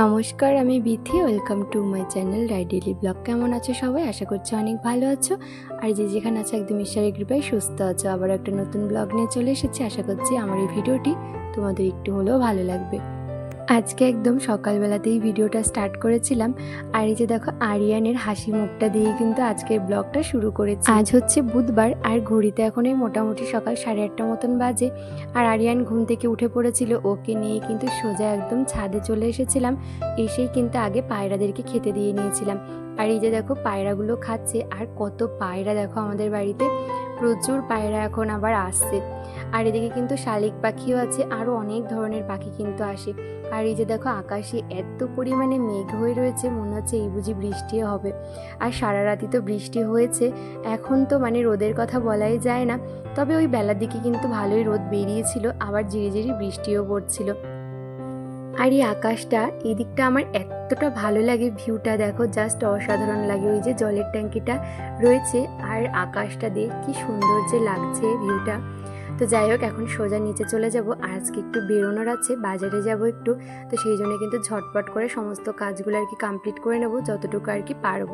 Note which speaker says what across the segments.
Speaker 1: নমস্কার, আমি Bithi. Welcome to my channel রাইডেলি blog. কেমন আছো সবাই? আশা করছি অনেক ভালো আছো। আর যে যেখানে আছো, একদম ঈশ্বরের কৃপায় সুস্থ আছো। আবার একটা নতুন ব্লগ নিয়ে চলে এসেছি। আশা করছি আমার এই ভিডিওটি তোমাদের একটু হলেও ভালো লাগবে। আজকে একদম সকালবেলাতেই ভিডিওটা স্টার্ট করেছিলাম। আর এই যে দেখো আরিয়ানের হাসি মুখটা দিয়ে কিন্তু আজকের ব্লগটা শুরু করেছি। আজ হচ্ছে বুধবার আর ঘড়িতে এখন এই মোটামুটি সকাল সাড়ে আটটা মতন বাজে। আর আরিয়ান ঘুম থেকে উঠে পড়েছিল। ওকে নিয়ে কিন্তু সোজা একদম ছাদে চলে এসেছিলাম। এসেই কিন্তু আগে পায়রাদেরকে খেতে দিয়ে নিয়েছিলাম। আর এই যে দেখো পায়রাগুলো খাচ্ছে, আর কত পায়রা দেখো আমাদের বাড়িতে। প্রচুর পায়রা এখন আবার আসছে। আর এদিকে কিন্তু শালিক পাখিও আছে আরও অনেক ধরনের পাখি কিন্তু আসে। আর এই যে দেখো আকাশে এত পরিমাণে মেঘ হয়ে রয়েছে, মনে হচ্ছে এই বুঝি বৃষ্টিও হবে। আর সারা রাতি তো বৃষ্টি হয়েছে, এখন তো মানে রোদের কথা বলাই যায় না। তবে ওই বেলার দিকে কিন্তু ভালোই রোদ বেরিয়েছিল, আবার ঝিরি ঝিরি বৃষ্টিও পড়ছিল। আর এই আকাশটা এদিকটা আমার এতটা ভালো লাগে ভিউটা দেখো জাস্ট অসাধারণ লাগে। ওই যে জলের ট্যাঙ্কিটা রয়েছে আর আকাশটা দিয়ে কি সুন্দর যে লাগছে ভিউটা তো যাই হোক, এখন সোজা নিচে চলে যাব। আজকে একটু বেরোনোর আছে, বাজারে যাব একটু। তো সেই জন্য কিন্তু ঝটপট করে সমস্ত কাজগুলো আর কি কমপ্লিট করে নেব, যতটুকু আর কি পারব।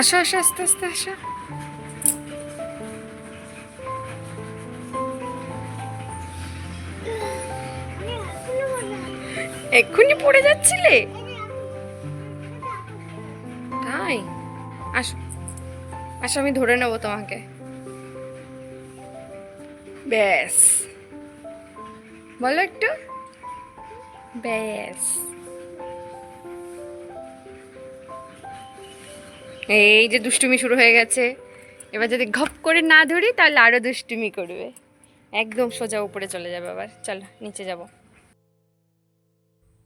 Speaker 2: আসো আসো, আস্তে আস্তে, আসো। এক্ষুনি পড়ে যাচ্ছিলে? তাই? আস, আসো, আমি ধরে নেব তোমাকে। ব্যাস। বলো একটু। ব্যাস। এই যে দুষ্টুমি শুরু হয়ে গেছে। এবার যদি ঘপ করে না ধরি, তাহলে আরও দুষ্টুমি করবে। একদম সোজা উপরে চলে যাবে আবার। চলো, নিচে যাব।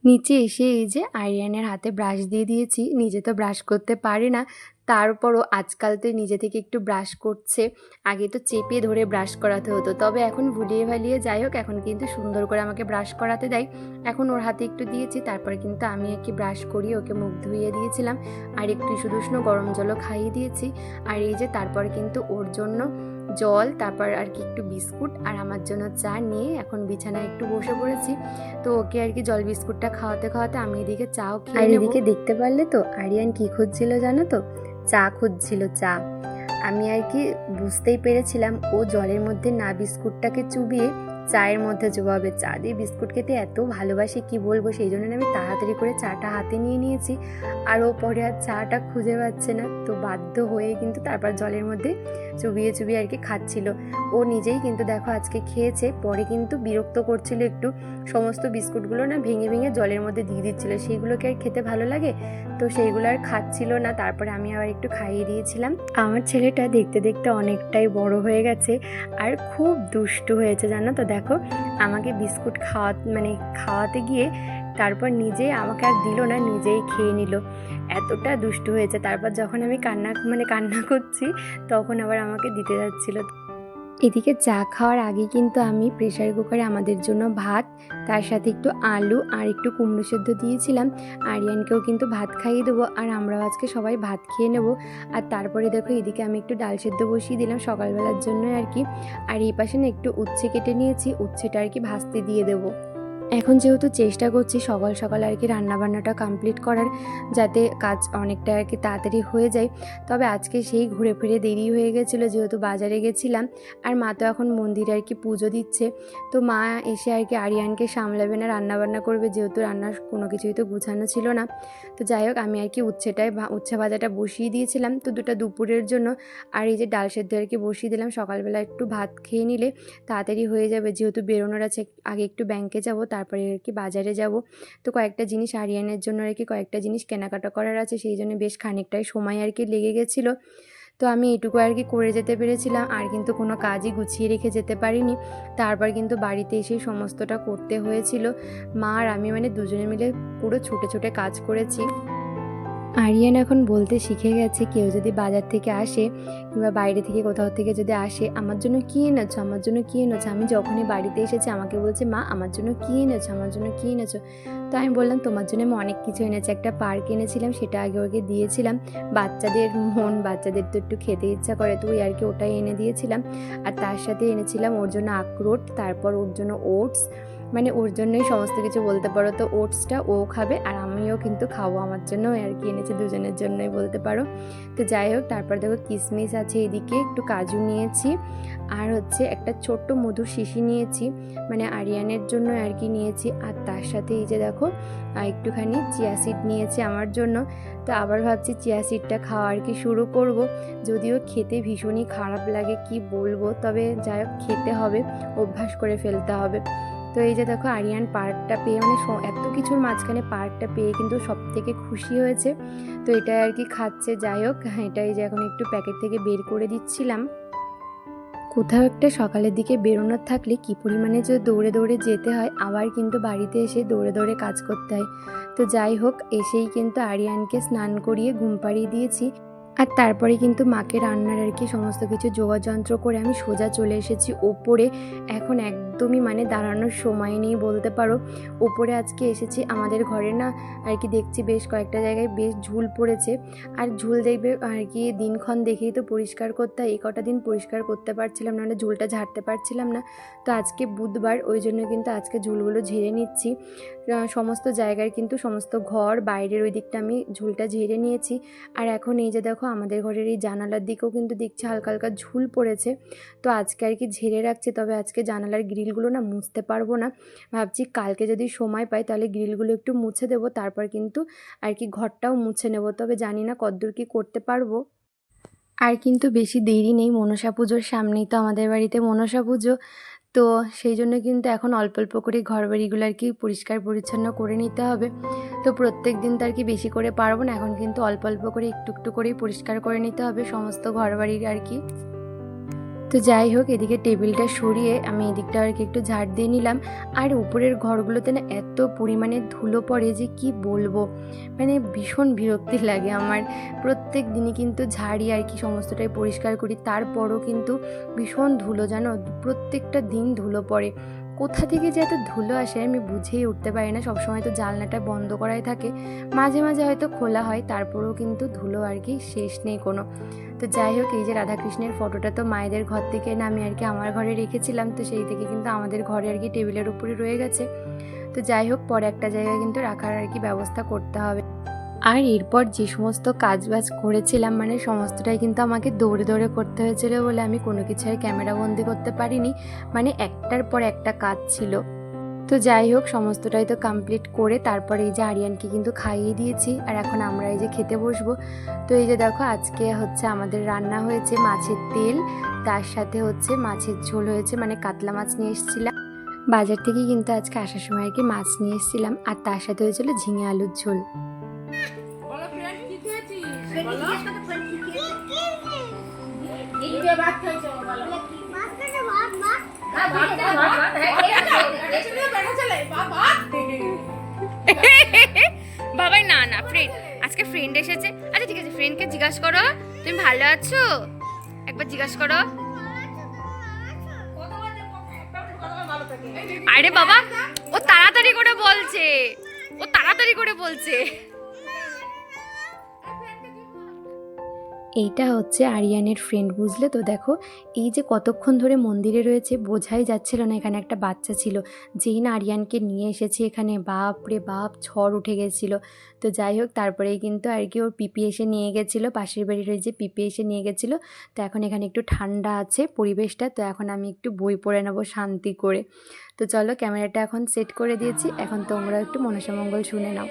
Speaker 1: নিচে এসে এই যে আরিয়ানের হাতে ব্রাশ দিয়ে দিয়েছি। নিজে তো ব্রাশ করতে পারে না। তারপরও আজকাল তো নিজে থেকে একটু ব্রাশ করছে। আগে তো চেপে ধরে ব্রাশ করাতে হতো। তবে এখন ভুলিয়ে ভালিয়ে যাই হোক, এখন কিন্তু সুন্দর করে আমাকে ব্রাশ করাতে দেয়। এখন ওর হাতে একটু দিয়েছি, তারপরে কিন্তু আমি কি ব্রাশ করিয়ে ওকে মুখ ধুইয়ে দিয়েছিলাম। আর একটু উষ্ণ গরম জলও খাইয়ে দিয়েছি। আর এই যে তারপর কিন্তু ওর জন্য জল তারপর আর কি একটু বিস্কুট আর আমার জন্য চা নিয়ে এখন বিছানায় একটু বসে পড়েছি। তো ওকে আর কি জল বিস্কুটটা খাওয়াতে খাওয়াতে আমি এদিকে চাও খেয়ে আর এদিকে দেখতে পারলে তো আরিয়ান কি খুঁজছিল জানো তো? চা খুঁজছিল চা। আমি আর কি বুঝতেই পেরেছিলাম ও জলের মধ্যে না বিস্কুটটাকে চুবিয়ে চায়ের মধ্যে চুবাবে। চা দিয়ে বিস্কুট খেতে এত ভালোবাসি কি বলব? সেই জন্য আমি তাড়াতাড়ি করে চাটা হাতে নিয়ে নিয়েছি। আর ও পরে আর চাটা খুঁজে পাচ্ছে না। তো বাধ্য হয়ে কিন্তু তারপর জলের মধ্যে চুবিয়ে চুবিয়ে আর কি খাচ্ছিল। ও নিজেই কিন্তু দেখো আজকে খেয়েছে, পরে কিন্তু বিরক্ত করছিল একটু। সমস্ত বিস্কুটগুলো না ভেঙে ভেঙে জলের মধ্যে দিয়ে দিচ্ছিল। সেইগুলোকে আর খেতে ভালো লাগে? তো সেইগুলো আর খাচ্ছিল না। তারপরে আমি আবার একটু খাইয়ে দিয়েছিলাম। আমার ছেলেটা দেখতে দেখতে অনেকটাই বড় হয়ে গেছে আর খুব দুষ্টু হয়েছে, জানো তো? দেখো, আমাকে বিস্কুট খাওয়া মানে খাওয়াতে গিয়ে তারপর নিজে আমাকে আর দিল না, নিজেই খেয়ে নিল। এতটা দুষ্টু হয়েছে। তারপর যখন আমি কান্না মানে কান্না করছি, তখন আবার আমাকে দিতে যাচ্ছিল। এদিকে চা খাওয়ার আগে কিন্তু আমি প্রেশার কুকারে আমাদের জন্য ভাত, তার সাথে একটু আলু আর একটু কুমড়ো সেদ্ধ দিয়েছিলাম। আরিয়ানকেও কিন্তু ভাত খাইয়ে দেবো আর আমরাও আজকে সবাই ভাত খেয়ে নেব। আর তারপরে দেখো এদিকে আমি একটু ডাল সেদ্ধ বসিয়ে দিলাম সকালবেলার জন্য আর কি। আর এই পাশে না একটু উচ্ছে কেটে নিয়েছি, উচ্ছেটা আর কি ভাজতে দিয়ে দেবো। এখন যেহেতু চেষ্টা করছি সকাল সকাল আর কি রান্নাবান্নাটা কমপ্লিট করার, যাতে কাজ অনেকটা আর কি তাড়াতাড়ি হয়ে যায়, তবে আজকে সেই ঘুরে ফিরে দেরি হয়ে গেছিল যেহেতু বাজারে গেছিলাম, আর মা তো এখন মন্দিরে আর কি পুজো দিচ্ছে, তো মা এসে আর কি আরিয়ানকে সামলাবে না, রান্নাবান্না করবে, যেহেতু রান্নার কোনো কিছুই তো গুছানো ছিল না, তো যাই হোক আমি আর কি উচ্ছেটায় উচ্ছে ভাজাটা বসিয়ে দিয়েছিলাম, তো দুটো দুপুরের জন্য, আর এই যে ডাল সেদ্ধ আর কি বসিয়ে দিলাম, সকালবেলা একটু ভাত খেয়ে নিলে তাড়াতাড়ি হয়ে যাবে, যেহেতু বেরোনোর আছে, আগে একটু ব্যাংকে যাব তারপরে আর কি বাজারে যাব। তো কয়েকটা জিনিস আরিয়ানের জন্য আর কি কয়েকটা জিনিস কেনাকাটা করার আছে, সেই জন্য বেশ খানিকটাই সময় আর কি লেগে গেছিল। তো আমি এটুকু আর কি করে যেতে পেরেছিলাম, আর কিন্তু কোনো কাজই গুছিয়ে রেখে যেতে পারিনি। তারপর কিন্তু বাড়িতে এসেই সমস্তটা করতে হয়েছিল। মা আর আমি মানে দুজনে মিলে পুরো ছুটে ছুটে কাজ করেছি। আরিয়ান এখন বলতে শিখে গেছে কেউ যদি বাজার থেকে আসে কিংবা বাইরে থেকে কোথাও থেকে যদি আসে, আমার জন্য কী এনেছো? আমার জন্য কী এনেছো? আমি যখনই বাড়িতে এসেছি, আমাকে বলছে, মা, আমার জন্য কী এনেছো? আমার জন্য কী এনেছো? তো আমি বললাম, তোমার জন্য আমি অনেক কিছু এনেছি। একটা পার্ক এনেছিলাম, সেটা আগে ওকে দিয়েছিলাম। বাচ্চাদের মন, বাচ্চাদের তো একটু খেতে ইচ্ছা করে, তো ওই আর কি ওটাই এনে দিয়েছিলাম। আর তার সাথে এনেছিলাম ওর জন্য আখরোট, তারপর ওর জন্য ওটস মানে ওর জন্যই সমস্ত কিছু বলতে পারো। তো ওটসটা ও খাবে আর আমিও কিন্তু খাব। আমার জন্য আর কি এনেছি, দুজনের জন্যই বলতে পারো। তো যাই হোক, তারপর দেখো কিশমিশ আছে এদিকে, একটু কাজু নিয়েছি। আর হচ্ছে একটা ছোট্ট মধুর শিশি নিয়েছি মানে আরিয়ানের জন্য আর কি নিয়েছি। আর তার সাথে এই যে দেখো একটুখানি চিয়া সিড নিয়েছি আমার জন্য। তো আবার ভাবছি চিয়া সিডটা খাওয়া আর কি শুরু করব। যদিও খেতে ভীষণই খারাপ লাগে, কি বলব? তবে যাই হোক, খেতে হবে, অভ্যাস করে ফেলতে হবে। তো এই যে দেখো আরিয়ান পার্কটা পেয়ে মানে এত কিছুর মাঝখানে পার্কটা পেয়ে কিন্তু সব থেকে খুশি হয়েছে। তো এটা আর কি খাচ্ছে, যাই হোক এটাই যে এখন একটু প্যাকেট থেকে বের করে দিচ্ছিলাম। কোথাও একটা সকালের দিকে বেরোনোর থাকলে কি পরিমাণে যে দৌড়ে দৌড়ে যেতে হয়, আবার কিন্তু বাড়িতে এসে দৌড়ে দৌড়ে কাজ করতে হয়। তো যাই হোক, এসেই কিন্তু আরিয়ানকে স্নান করিয়ে ঘুম পাড়িয়ে দিয়েছি। আর তারপরে কিন্তু মাকে রান্নার আর কি সমস্ত কিছু যোগাযন্ত্র করে আমি সোজা চলে এসেছি ওপরে। এখন একদমই মানে দাঁড়ানোর সময় নেই বলতে পারো। ওপরে আজকে এসেছি আমাদের ঘরে না আর কি দেখছি বেশ কয়েকটা জায়গায় বেশ ঝুল পড়েছে। আর ঝুল দেখবে আর কি দিনক্ষণ দেখেই তো পরিষ্কার করতে এই কটা দিন পরিষ্কার করতে পারছিলাম না ঝুলটা ঝাড়তে পারছিলাম না। তো আজকে বুধবার, ওই জন্য কিন্তু আজকে ঝুলগুলো ঝেড়ে নিচ্ছি। সমস্ত জায়গার কিন্তু সমস্ত ঘর, বাইরের ওই দিকটা আমি ঝুলটা ঝেড়ে নিয়েছি। আর এখন এই যে দেখো, আমাদের ঘরের এই জানালার দিকেও কিন্তু দেখছি হালকা হালকা ঝুল পড়েছে। তো আজকে আর কি ঝেড়ে রাখছি, তবে আজকে জানালার গ্রিলগুলো না মুছতে পারব না। ভাবছি কালকে যদি সময় পাই, তাহলে গ্রিলগুলো একটু মুছে দেবো, তারপর কিন্তু আর কি ঘরটাও মুছে নেব। তবে জানি না কদ্দূর কি করতে পারব। আর কিন্তু বেশি দেরি নেই, মনসা পুজোর সামনেই তো আমাদের বাড়িতে মনসা পুজো। তো সেই জন্য কিন্তু এখন অল্প অল্প করে ঘর বাড়িগুলো আর কি পরিষ্কার পরিচ্ছন্ন করে নিতে হবে। তো প্রত্যেক দিন তো আর কি বেশি করে পারব না, এখন কিন্তু অল্প অল্প করে একটু একটু করেই পরিষ্কার করে নিতে হবে সমস্ত ঘর বাড়ির আর কি। তো যাই হোক, এদিকে টেবিলটা সরিয়ে আমি এদিকটা আর কি একটু ঝাড় দিয়ে নিলাম। আর উপরের ঘরগুলোতে না এত পরিমাণে ধুলো পড়ে যে কি বলব? মানে ভীষণ বিরক্তি লাগে আমার। প্রত্যেক দিনই কিন্তু ঝাড়ি আর কি সমস্তটাই পরিষ্কার করি, তারপরও কিন্তু ভীষণ ধুলো জানো? প্রত্যেকটা দিন ধুলো পড়ে। কোথা থেকে যে এত ধুলো আসে আমি বুঝেই উঠতে পারি না। সবসময় তো জানলাটা বন্ধ করাই থাকে। মাঝে মাঝে হয়তো খোলা হয়, তারপরেও কিন্তু ধুলো আর কি শেষ নেই কোনো। তো যাই হোক, এই যে রাধাকৃষ্ণের ফটোটা তো মায়েদের ঘর থেকে না আমি আর কি আমার ঘরে রেখেছিলাম। তো সেই থেকে কিন্তু আমাদের ঘরে আর কি টেবিলের উপরে রয়ে গেছে। তো যাই হোক, পরে একটা জায়গায় কিন্তু রাখার আর কি ব্যবস্থা করতে হবে। আর এরপর যে সমস্ত কাজ বাজ করেছিলাম মানে সমস্তটাই কিন্তু আমাকে দৌড়ে দৌড়ে করতে হয়েছিল বলে আমি কোনো কিছু আর ক্যামেরা বন্দি করতে পারিনি। মানে একটার পর একটা কাজ ছিল। তো যাই হোক, সমস্তটাই তো কমপ্লিট করে তারপরে এই যে আরিয়ানকে কিন্তু খাইয়ে দিয়েছি। আর এখন আমরা এই যে খেতে বসবো। তো এই যে দেখো, আজকে হচ্ছে আমাদের রান্না হয়েছে মাছের তেল। তার সাথে হচ্ছে মাছের ঝোল হয়েছে মানে কাতলা মাছ নিয়ে এসেছিলাম। বাজার থেকে কিন্তু আজকে আসার সময় আর কি মাছ নিয়ে এসেছিলাম। আর তার সাথে হয়েছিল ঝিঙে আলুর ঝোল।
Speaker 2: বাবাই, না না ফ্রেন্ড আজকে ফ্রেন্ড এসেছে। আচ্ছা ঠিক আছে ফ্রেন্ডকে জিজ্ঞাসা করো। তুমি ভালো আছো? একবার জিজ্ঞাসা করো। আরে বাবা, ও তাড়াতাড়ি করে বলছে। ও তাড়াতাড়ি করে বলছে।
Speaker 1: এইটা হচ্ছে আরিয়ানের ফ্রেন্ড বুঝলে তো? দেখো, এই যে কতক্ষণ ধরে মন্দিরে রয়েছে, বোঝাই যাচ্ছিল না এখানে একটা বাচ্চা ছিল। যেই না আরিয়ানকে নিয়ে এসেছে এখানে, বাপ রে বাপ, ঝড় উঠে গেছিল। তো যাই হোক, তারপরেই কিন্তু আর কি ওর পিপি এসে নিয়ে গেছিল, পাশের বাড়ির ওই পিপি এসে নিয়ে গেছিল। তো এখন এখানে একটু ঠান্ডা আছে পরিবেশটা, তো এখন আমি একটু বই পড়ে নেব শান্তি করে। তো চলো, ক্যামেরাটা এখন সেট করে দিয়েছি। এখন তোমরা একটু মনসামঙ্গল শুনে নাও।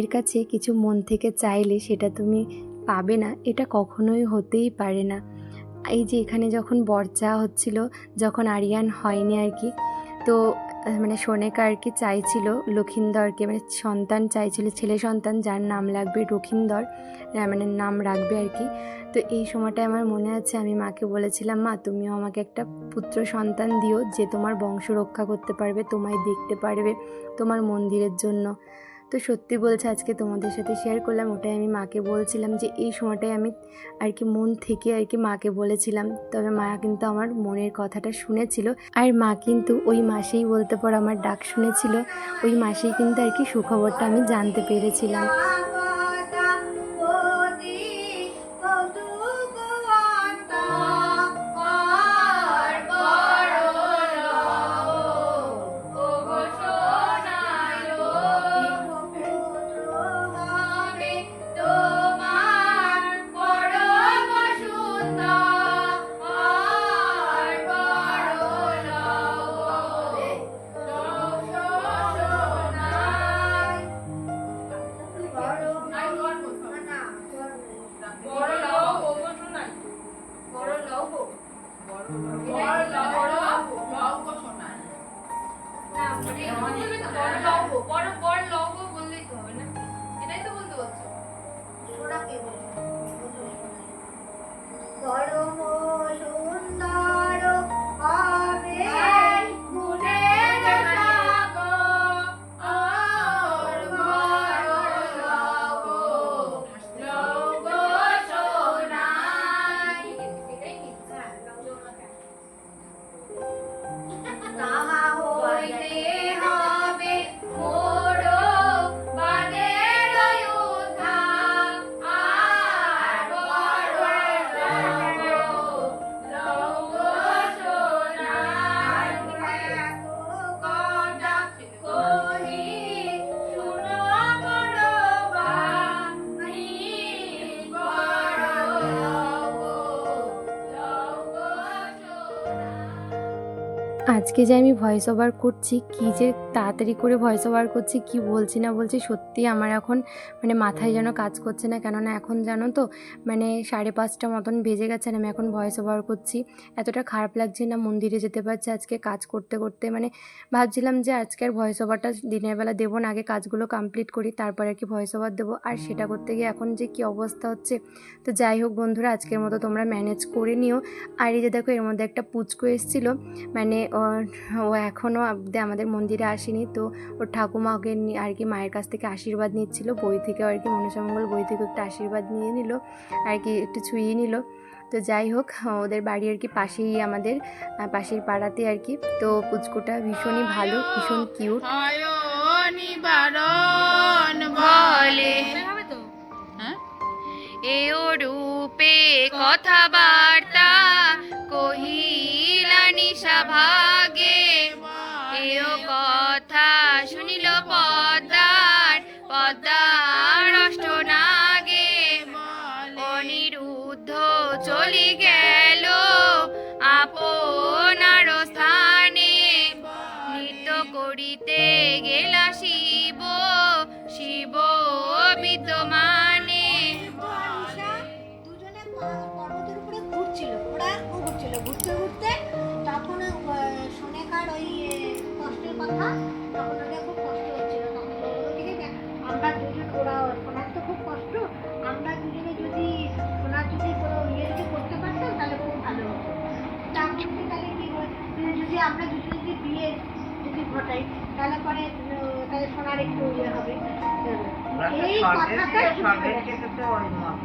Speaker 1: মায়ের কাছে কিছু মন থেকে চাইলে সেটা তুমি পাবে না, এটা কখনোই হতেই পারে না। এই যে এখানে যখন বরচা হচ্ছিল, যখন আরিয়ান হয়নি আর কি, তো মানে সোনেকা আর কি চাইছিল, লক্ষিন্দরকে মানে সন্তান চাইছিল, ছেলে সন্তান যার নাম লাগবে লক্ষিন্দর মানে নাম রাখবে আর কি। তো এই সময়টায় আমার মনে আছে, আমি মাকে বলেছিলাম, মা, তুমিও আমাকে একটা পুত্র সন্তান দিও, যে তোমার বংশ রক্ষা করতে পারবে, তোমায় দেখতে পারবে তোমার মন্দিরের জন্য। তো সত্যি বলছে, আজকে তোমাদের সাথে শেয়ার করলাম, ওটাই আমি মাকে বলছিলাম যে এই সময়টাই আমি আর কি মন থেকে আর কি মাকে বলেছিলাম। তবে মা কিন্তু আমার মনের কথাটা শুনেছিল। আর মা কিন্তু ওই মাসেই বলতে পর আমার ডাক শুনেছিল, ওই মাসেই কিন্তু আর কি সুখবরটা আমি জানতে পেরেছিলাম। আজকে যে আমি ভয়েস ওভার করছি, কি যে তাড়াতাড়ি করে ভয়েস ওভার করছি, কি বলছি না বলছি সত্যি আমার এখন মানে মাথায় যেন কাজ করছে না। কেননা এখন জানো তো মানে সাড়ে পাঁচটা মতন বেজে গেছে আমি এখন ভয়েস ওভার করছি। এতটা খারাপ লাগছে না মন্দিরে যেতে পারছি আজকে কাজ করতে করতে। মানে ভাবছিলাম যে আজকে আর ভয়েস ওভারটা দিনের বেলা দেবো না, আগে কাজগুলো কমপ্লিট করি, তারপর আর কি ভয়েস ওভার দেবো। আর সেটা করতে গিয়ে এখন যে কি অবস্থা হচ্ছে, তো যাই হোক বন্ধুরা, আজকের মতো তোমরা ম্যানেজ করে নিও। আর এই যে দেখো, এর মধ্যে একটা পুচকু এসেছিল মানে ওর- ও এখনও আমাদের মন্দিরে আসেনি তো ওর ঠাকুমাকে নি- আর কি মায়ের কাছ থেকে আশীর্বাদ নিচ্ছিল। বই থেকে আর কি মনসামঙ্গল বই থেকে একটু আশীর্বাদ নিয়ে নিল আর কি একটু ছুঁয়ে নিল। তো যাই হোক ওদের বাড়ি আর কি পাশেই আমাদের পাশের পাড়াতে আর কি। তো পুচকুটা ভীষণই ভালো ভীষণ কিউট
Speaker 3: নিবারণ
Speaker 2: বলে। কথা
Speaker 3: এও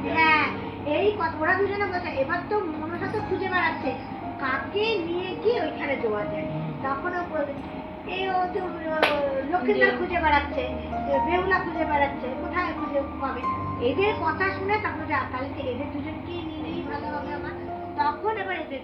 Speaker 3: হ্যাঁ এই কথা ওরা দুজনে বলছে এবার তো মনসা তো খুঁজে বেড়াচ্ছে কাকে নিয়ে কি ওইখানে দেওয়া যায় তখন ও এই ও তো লক্ষ্মীদার খুঁজে বেড়াচ্ছে বেহুলা খুঁজে বেড়াচ্ছে কোথায় খুঁজে পাবে? এদের কথা শুনে তারপরে তাহলে এদের দুজনকেই নিলেই ভালো হবে আমার। তখন এবার এদের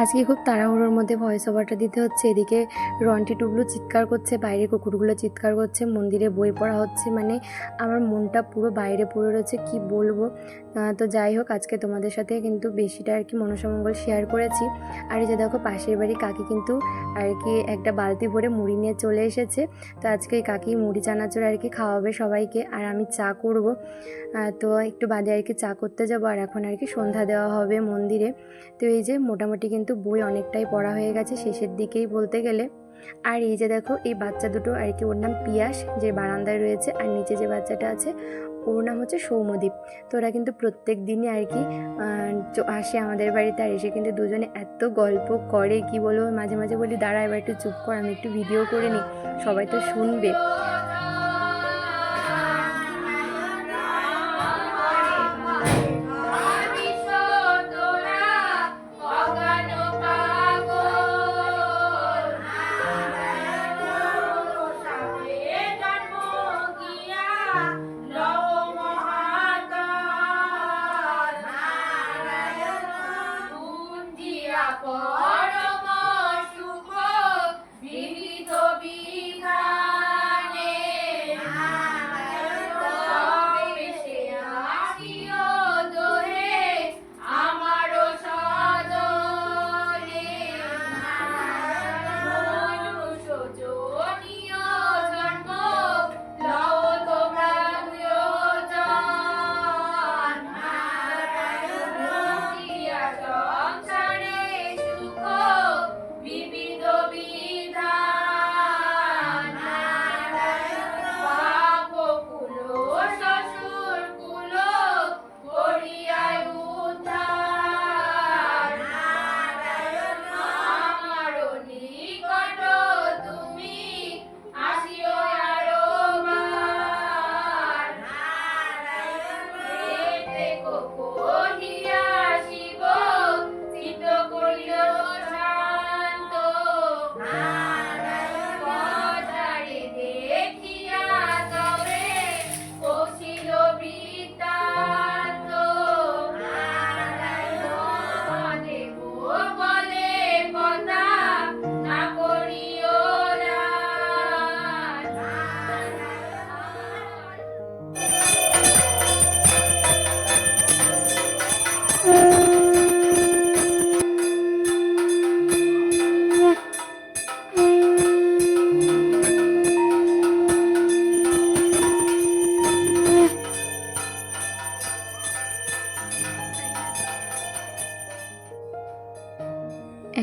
Speaker 1: আজকে খুব তাড়াহুড়োর মধ্যে ভয়েস ওভারটা দিতে হচ্ছে। এদিকে রন্টি টুবলু চিৎকার করছে, বাইরে কুকুরগুলো চিৎকার করছে, মন্দিরে বই পড়া হচ্ছে। মানে আমার মনটা পুরো বাইরে পড়ে রয়েছে, কি বলব? তো যাই হোক, আজকে তোমাদের সাথে কিন্তু বেশিটা আর কি মনসামঙ্গল শেয়ার করেছি। আর এই যে দেখো, পাশের বাড়ি কাকি কিন্তু আর কি একটা বালতি ভরে মুড়ি নিয়ে চলে এসেছে। তো আজকে কাকি মুড়ি চানাচুর আর কি খাওয়াবে সবাইকে, আর আমি চা করব। তো একটু বাদে আর কি চা করতে যাব, আর এখন আর কি সন্ধ্যা দেওয়া হবে মন্দিরে। তো এই যে মোটামুটি কিন্তু বই অনেকটাই পড়া হয়ে গেছে শেষের দিকেই বলতে গেলে। আর এই যে দেখো, এই বাচ্চা দুটো আর কি, ওর নাম পিয়াস, যে বারান্দায় রয়েছে। আর নিচে যে বাচ্চাটা আছে ওর নাম হচ্ছে সৌমদ্বীপ তো ওরা কিন্তু প্রত্যেক দিনই আর কি আসে আমাদের বাড়িতে আর এসে কিন্তু দুজনে এত গল্প করে, কি বলব, মাঝে মাঝে বলি, দাঁড়া, এবার একটু চুপ কর, আমি একটু ভিডিও করে নিই। সবাই তো শুনবে।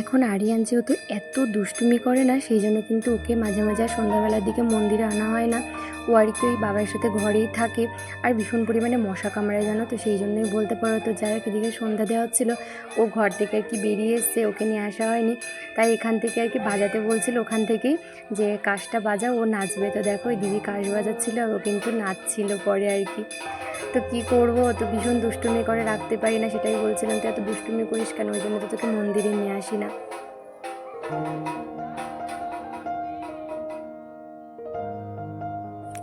Speaker 1: এখন আরিয়ান যেহেতু এত দুষ্টুমি করে না, সেই জন্য কিন্তু ওকে মাঝে মাঝে সন্ধ্যাবেলার দিকে মন্দিরে আনা হয় না। ও আর কি ওই বাবার সাথে ঘরেই থাকে। আর ভীষণ পরিমাণে মশা কামড়ায় জানো তো, সেই জন্যই বলতে পারো তো, যাই হোক, এদিকে সন্ধ্যা দেওয়া হচ্ছিল। ও ঘর থেকে আর কি বেরিয়ে এসছে, ওকে নিয়ে আসা হয়নি। তাই এখান থেকে আর কি বাজাতে বলছিল ওখান থেকেই যে, কাজটা বাজা ও নাচবে। তো দেখো, ওই দিদি কাজ বাজাচ্ছিলো আর ও কিন্তু নাচছিল পরে আর কি। তো কি করব তো ভীষণ দুষ্টুমি করে রাখতে পারি না, সেটাই বলছিলাম। তো এত দুষ্টুমি করিস কেন? ওই জন্য তো তোকে মন্দিরে নিয়ে আসি না।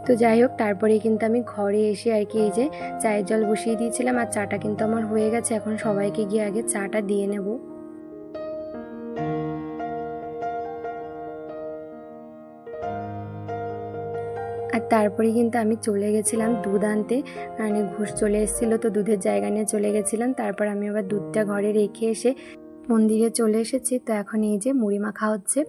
Speaker 1: তো যাই হোক তারপরে কিন্তু আমি ঘরে এসে আর কি এই যে চায়ের জল বসিয়ে দিয়েছিলাম আর চাটা কিন্তু আমার হয়ে গেছে। এখন সবাইকে গিয়ে আগে চাটা দিয়ে নেব। আর তারপরে কিন্তু আমি চলে গেছিলাম দুধ আনতে। মানে ঘুষ চলে এসেছিল, তো দুধের জায়গা নিয়ে চলে গেছিলাম। তারপর আমি আবার দুধটা ঘরে রেখে এসে মন্দিরে চলে এসেছি, তো এখন এই যে মুড়ি মাখা হচ্ছে।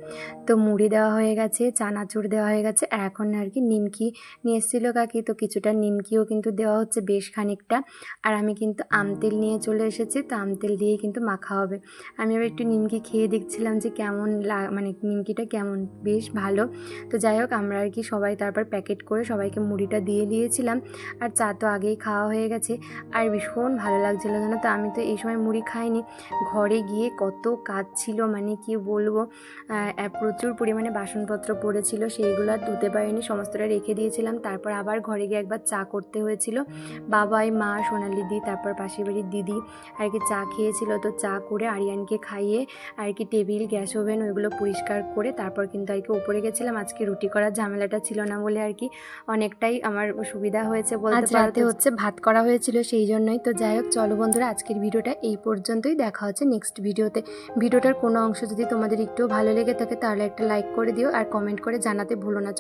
Speaker 1: তো মুড়ি দেওয়া হয়ে গেছে, চানাচুর দেওয়া হয়ে গেছে, আর এখন আর কি নিমকি নিয়ে এসেছিল কাকি, তো কিছুটা নিমকিও কিন্তু দেওয়া হচ্ছে বেশ খানিকটা। আর আমি কিন্তু আমতেল নিয়ে চলে এসেছি, তো আমতেল দিয়েই কিন্তু মাখা হবে। আমি আবার একটু নিমকি খেয়ে দেখছিলাম যে কেমন মানে নিমকিটা কেমন, বেশ ভালো। তো যাই হোক, আমরা আর কি সবাই তারপর প্যাকেট করে সবাইকে মুড়িটা দিয়ে দিয়েছিলাম। আর চা তো আগেই খাওয়া হয়ে গেছে। আর ভীষণ ভালো লাগছিল জানো তো, আমি তো এই সময় মুড়ি খাইনি। ঘরে গিয়ে কত কাজ ছিল মানে কি বলব প্রচুর পরিমাণে বাসনপত্র পড়েছিল সেইগুলো আর ধুতে পারিনি সমস্তটা রেখে দিয়েছিলাম। তারপর আবার ঘরে গিয়ে একবার চা করতে হয়েছিল। বাবাই মা সোনালি দি তারপর পাশের বাড়ির দিদি আর কি চা খেয়েছিল। তো চা করে আরিয়ানকে খাইয়ে আর কি টেবিল গ্যাস ওভেন ওইগুলো পরিষ্কার করে তারপর কিন্তু আর কি উপরে গেছিলাম। আজকে রুটি করার ঝামেলাটা ছিল না বলে আর কি অনেকটাই আমার সুবিধা হয়েছে বলতে
Speaker 2: আজ রাতে
Speaker 1: হচ্ছে ভাত করা হয়েছিল সেই জন্যই। তো যাই হোক চলো বন্ধুরা আজকের ভিডিওটা এই পর্যন্তই। দেখা হচ্ছে নেক্সট ভিডিওতে। ভিডিওটার কোনো অংশ যদি তোমাদের একটুও ভালো লেগে থাকে তাহলে একটা লাইক করে দিও আর কমেন্ট করে জানাতে ভুলো না।